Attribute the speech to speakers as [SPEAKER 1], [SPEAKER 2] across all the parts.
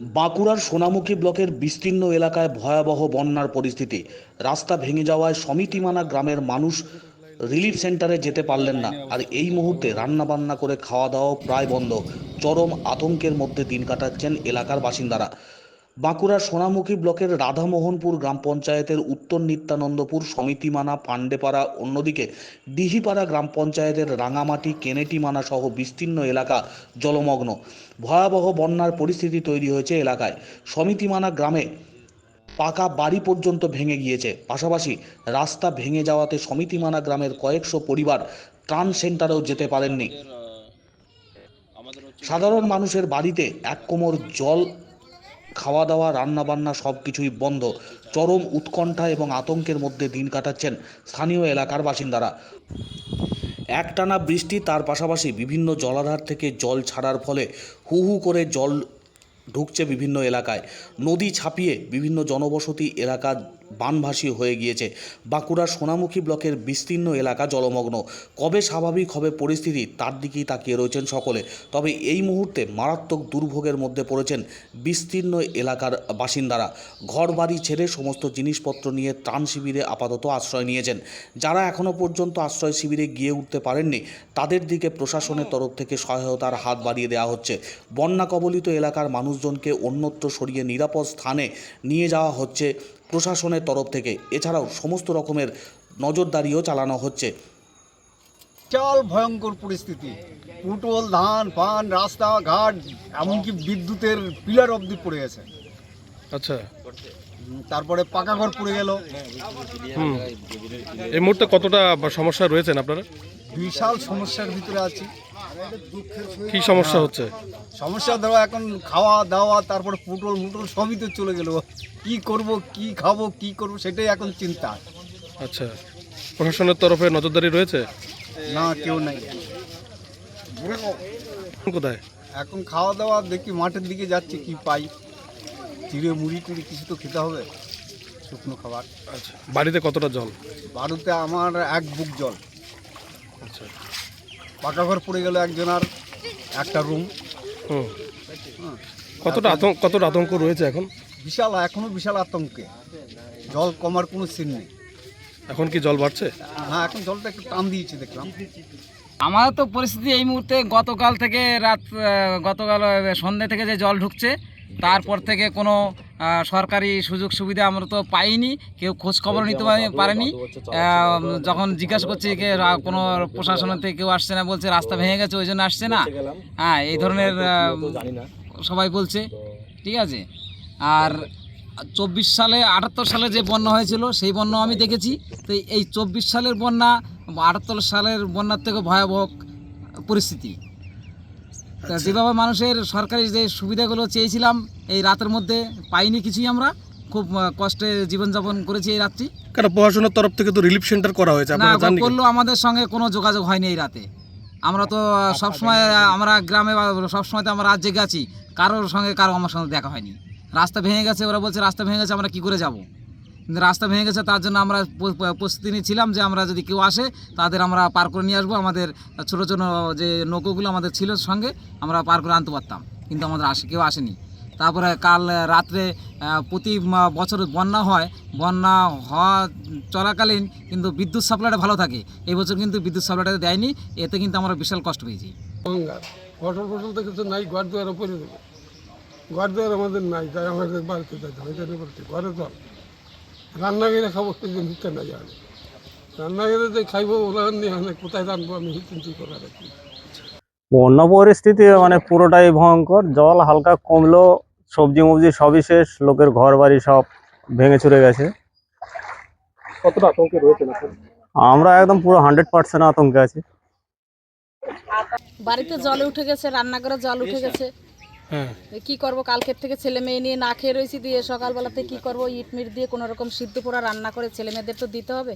[SPEAKER 1] বাঁকুড়ার সোনামুখী ব্লকের বিস্তীর্ণ এলাকায় ভয়াবহ বন্যার পরিস্থিতি। রাস্তা ভেঙে যাওয়ায় সমিতিমানা গ্রামের মানুষ রিলিফ সেন্টারে যেতে পারলেন না। আর এই মুহূর্তে রান্না বান্না করে খাওয়া দাওয়াও প্রায় বন্ধ। চরম আতঙ্কের মধ্যে দিন কাটাচ্ছেন এলাকার বাসিন্দারা। বাঁকুড়ার সোনামুখী ব্লকের রাধামোহনপুর গ্রাম পঞ্চায়েতের উত্তর নিত্যানন্দপুর সমিতিমানা পাণ্ডেপাড়া অন্যদিকে ডিহিপাড়া গ্রাম পঞ্চায়েতের রাঙামাটি কেনেটিমানা সহ বিস্তীর্ণ এলাকা জলমগ্ন। ভয়াবহ বন্যার পরিস্থিতি তৈরি হয়েছে এলাকায়। সমিতিমানা গ্রামে পাকা বাড়ি পর্যন্ত ভেঙে গিয়েছে। পাশাপাশি রাস্তা ভেঙে যাওয়াতে সমিতিমানা গ্রামের কয়েকশো পরিবার ত্রাণ সেন্টারেও যেতে পারেননি। সাধারণ মানুষের বাড়িতে এক কোমর জল খাওয়া দাওয়া রান্না বান্না সব কিছুই বন্ধ। চরম উৎকণ্ঠা এবং আতঙ্কের মধ্যে দিন কাটাচ্ছেন স্থানীয় এলাকার বাসিন্দারা। একটানা বৃষ্টি, তার পাশাপাশি বিভিন্ন জলাধার থেকে জল ছাড়ার ফলে হু হু করে জল ঢুকছে বিভিন্ন এলাকায়। নদী ছাপিয়ে বিভিন্ন জনবসতি এলাকা বানভাসী হয়ে গিয়েছে। বাঁকুড়ার সোনামুখী ব্লকের বিস্তীর্ণ এলাকা জলমগ্ন। কবে স্বাভাবিক হবে পরিস্থিতি, তার দিকেই তাকিয়ে রয়েছেন সকলে। তবে এই মুহূর্তে মারাত্মক দুর্ভোগের মধ্যে পড়েছেন বিস্তীর্ণ এলাকার বাসিন্দারা। ঘর বাড়ি ছেড়ে সমস্ত জিনিসপত্র নিয়ে ত্রাণ শিবিরে আপাতত আশ্রয় নিয়েছেন। যারা এখনও পর্যন্ত আশ্রয় শিবিরে গিয়ে উঠতে পারেননি, তাদের দিকে প্রশাসনের তরফ থেকে সহায়তার হাত বাড়িয়ে দেওয়া হচ্ছে। বন্যা কবলিত এলাকার মানুষজনকে অন্যত্র সরিয়ে নিরাপদ স্থানে নিয়ে যাওয়া হচ্ছে প্রশাসনের তরফ থেকে। এছাড়াও সমস্ত রকমের নজরদারিও চালানো হচ্ছে।
[SPEAKER 2] বিশাল ভয়ঙ্কর পরিস্থিতি। পুটল ধান পান রাস্তাঘাট এমনকি বিদ্যুতের পিলার অবধি পড়ে গেছে।
[SPEAKER 3] আচ্ছা।
[SPEAKER 2] তারপরে পাকা ঘর পড়ে গেল।
[SPEAKER 3] হুম। এই মুহূর্তে কতটা সমস্যা রয়েছেন আপনারা?
[SPEAKER 2] বিশাল সমস্যার ভিতরে আছি।
[SPEAKER 3] কি সমস্যা হচ্ছে?
[SPEAKER 2] সমস্যা ধরো এখন খাওয়া দাওয়া তারপরে পুটল মুটল সবই তো চলে গেল। কি করব কি খাব কি করব সেটাই এখন চিন্তা।
[SPEAKER 3] আচ্ছা প্রশাসনের তরফে নজরদারি রয়েছে?
[SPEAKER 2] না কেউ নাই।
[SPEAKER 3] কোথায়?
[SPEAKER 2] এখন খাওয়া দাওয়া দেখি মাঠের দিকে যাচ্ছে কি পাই। চিড়ে মুড়ি টুড়ি কিছু তো খেতে হবে শুকনো খাবার।
[SPEAKER 3] আচ্ছা বাড়িতে কতটা জল?
[SPEAKER 2] বাড়িতে আমার এক বুক জল।
[SPEAKER 3] আচ্ছা।
[SPEAKER 2] পাকা ঘর পড়ে গেল একজনের একটা রুম
[SPEAKER 3] হুম। কতটা আতঙ্ক কতটা আতঙ্ক রয়েছে এখন?
[SPEAKER 2] বিশাল এখনও বিশাল আতঙ্কে। জল কমার কোনো সিন নেই।
[SPEAKER 3] এখন কি জল বাড়ছে?
[SPEAKER 2] হ্যাঁ এখন জলটা একটু টান দিয়েছে দেখলাম।
[SPEAKER 4] আমাদের তো পরিস্থিতি এই মুহূর্তে গতকাল থেকে রাত গতকাল সন্ধ্যে থেকে যে জল ঢুকছে তারপর থেকে কোনো সরকারি সুযোগ সুবিধা আমরা তো পাইনি কেউ খোঁজ খবর নিতে পারেনি যখন জিজ্ঞাসা করছি রা- কোনো প্রশাসনের থেকে কেউ আসছে না বলছে রাস্তা ভেঙে গেছে ওই জন্য আসছে না। হ্যাঁ এই ধরনের সবাই বলছে ঠিক আছে? আর চব্বিশ সালে আটাত্তর সালে যে বন্যা হয়েছিল সেই বন্যা আমি দেখেছি। তো এই চব্বিশ সালের বন্যা আটাত্তর সালের বন্যার থেকে ভয়াবহ পরিস্থিতি। তা যেভাবে মানুষের সরকারি যে সুবিধাগুলো চেয়েছিলাম এই রাতের মধ্যে পাইনি কিছুই আমরা। খুব কষ্টে জীবনযাপন করেছি এই রাত্রি
[SPEAKER 3] কারণ প্রশাসনের তরফ থেকে তো রিলিফ সেন্টার করা হয়েছে
[SPEAKER 4] না করলেও আমাদের সঙ্গে কোনো যোগাযোগ হয়নি এই রাতে। আমরা তো সবসময় আমরা গ্রামে বা সবসময় তো আমরা রাজ্যে গেছি কারোর সঙ্গে কারও আমার সঙ্গে দেখা হয়নি। রাস্তা ভেঙে গেছে ওরা বলছে রাস্তা ভেঙে গেছে আমরা কি করে যাব? রাস্তা ভেঙে গেছে, তার জন্য আমরা প্রস্তুতি নিয়েছিলাম যে আমরা যদি কেউ আসে, তাদের আমরা পার করে নিয়ে আসব। আমাদের ছোটো ছোটো যে নৌকোগুলো আমাদের ছিল সঙ্গে, আমরা পার করে আনতে পারতাম। কিন্তু আমাদের আসে, কেউ আসেনি। তারপরে কাল রাত্রে প্রতি বছর বন্যা হয়। বন্যা হওয়া চলাকালীন কিন্তু বিদ্যুৎ সাপ্লাইটা ভালো থাকে। এই বছর কিন্তু বিদ্যুৎ সাপ্লাইটা দেয়নি। এতে কিন্তু আমরা বিশাল কষ্ট পেয়েছি।
[SPEAKER 5] তো নাই, ঘর দুয়ার ঘর দুয়ার আমাদের নাই, তাই আমাদের বাড়িতে ঘরে রান্না করে খাব সেই জন্য হিতে নাই আর রান্না যে খাইবো ওরা নিয়ে কোথায় রানবো আমি চিন্তা করার আর কি
[SPEAKER 6] বন্যা পরিস্থিতি মানে পুরোটাই ভয়ঙ্কর। জল হালকা কমলো সবজি মবজি সবই শেষ লোকের ঘর বাড়ি সব ভেঙে চুরে গেছে।
[SPEAKER 3] কতটা আতঙ্কে রয়েছেন
[SPEAKER 6] আমরা একদম পুরো হান্ড্রেড পার্সেন্ট আতঙ্কে আছি।
[SPEAKER 7] বাড়িতে জল উঠে গেছে রান্নাঘরে জল উঠে গেছে। কি করব কালকের থেকে ছেলে মেয়ে নিয়ে না খেয়ে রয়েছি দিয়ে সকালবেলাতে কি করব ইট মিট দিয়ে কোনো রকম সিদ্ধ পোড়া রান্না করে ছেলে মেয়েদের তো দিতে হবে।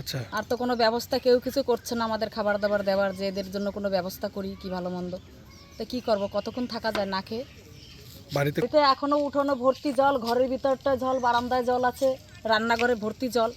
[SPEAKER 3] আচ্ছা।
[SPEAKER 7] আর তো কোনো ব্যবস্থা কেউ কিছু করছে না আমাদের খাবার দাবার দেওয়ার যে এদের জন্য কোনো ব্যবস্থা করি কি ভালো মন্দ। তো কি করব কতক্ষণ থাকা যায় না খেয়ে?
[SPEAKER 3] বাড়িতে
[SPEAKER 7] এতে এখনও উঠোনো ভর্তি জল ঘরের ভিতরটা জল বারান্দায় জল আছে রান্নাঘরে ভর্তি জল।